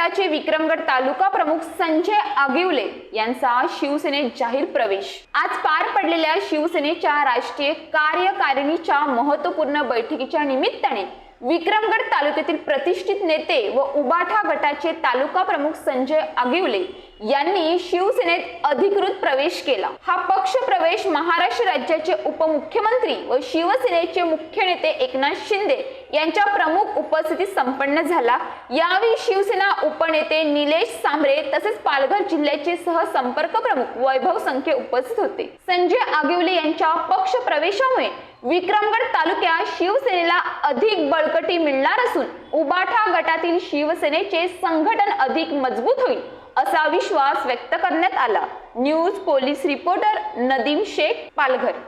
गटाचे विक्रमगड तालुका प्रमुख संजय आगिवले यांचा शिवसेनेत जाहीर प्रवेश. आज पार पडलेल्या शिवसेनेच्या राष्ट्रीय कार्यकारिणीच्या महत्त्वपूर्ण बैठकीच्या निमित्ताने विक्रमगड तालुक्यातील प्रतिष्ठित नेते व उबाठा गटाचे तालुका प्रमुख संजय आगिवले यांनी शिवसेनेत अधिकृत प्रवेश केला. हा पक्ष प्रवेश महाराष्ट्र राज्याचे उपमुख्यमंत्री व शिवसेनेचे मुख्य नेते एकनाथ शिंदे यांच्या प्रमुख उपस्थितीत संपन्न झाला. यावेळी शिवसेना उपनेते निलेश सांबरे तसेच पालघर जिल्ह्याचे सहसंपर्क प्रमुख वैभव संख्ये उपस्थित होते. संजय आगिवले यांच्या पक्ष प्रवेशामुळे विक्रमगड तालुक्यात शिवसेनेला अधिक बळकटी मिळणार असून उबाठा गटातील शिवसेनेचे संघटन अधिक मजबूत होईल असा विश्वास व्यक्त करण्यात आला. News police reporter Nadeem Shaikh Palghar.